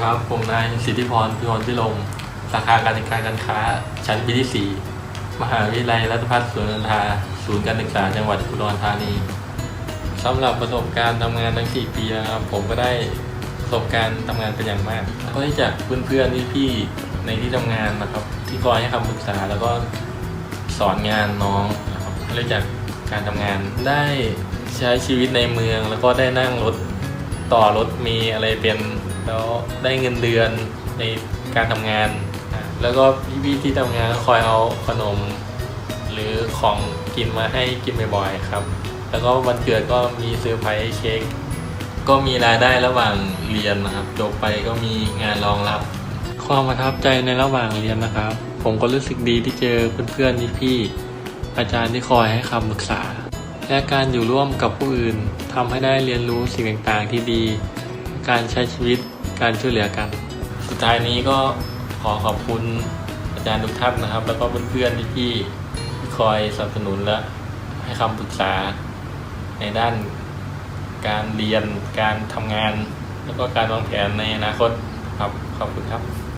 ครับ ผมนายสิทธิพรพิพลพิลมสาขาการจัดการการค้า ชั้นปีที่ 4 มหาวิทยาลัยรัฐพัฒสวนนันทา ศูนย์การศึกษาจังหวัดอุดรธานีสำหรับประสบการณ์ทำงานทั้ง 4 ปีนะครับผมก็ได้ประสบการณ์ทำงานเป็นอย่างมากก็ได้จากเพื่อนๆพี่ๆในที่ทำงานนะครับ ที่คอยให้คำปรึกษาแล้วก็สอนงานน้องนะครับเรื่องจากการทำงานได้ใช้ชีวิตในเมืองแล้วก็ได้นั่งรถ ต่อรถมีอะไรเป็นแล้วได้เงินเดือนในการทำงาน แล้วก็พี่ๆที่ทำงานก็คอยเอาขนม หรือของกินมาให้กินบ่อยๆครับ แล้วก็วันเกิดก็มีเซอร์ไพรส์เค้กก็มีรายได้ระหว่างเรียนนะครับจบไปก็มีงานรองรับ ความประทับใจในระหว่างเรียนนะครับ ผมก็รู้สึกดีที่เจอเพื่อนๆพี่ๆอาจารย์ที่คอยให้คำปรึกษา และการอยู่ร่วมกับผู้อื่นทำให้ได้เรียนรู้สิ่งต่างๆที่ดี การใช้ชีวิต การช่วยเหลือกัน สุดท้ายนี้ก็ขอขอบคุณอาจารย์ทุกท่านนะครับ แล้วก็เพื่อนๆที่ๆคอยสนับสนุนและให้คำปรึกษาในด้านการเรียน การทำงาน แล้วก็การวางแผนในอนาคตครับ ขอบคุณครับ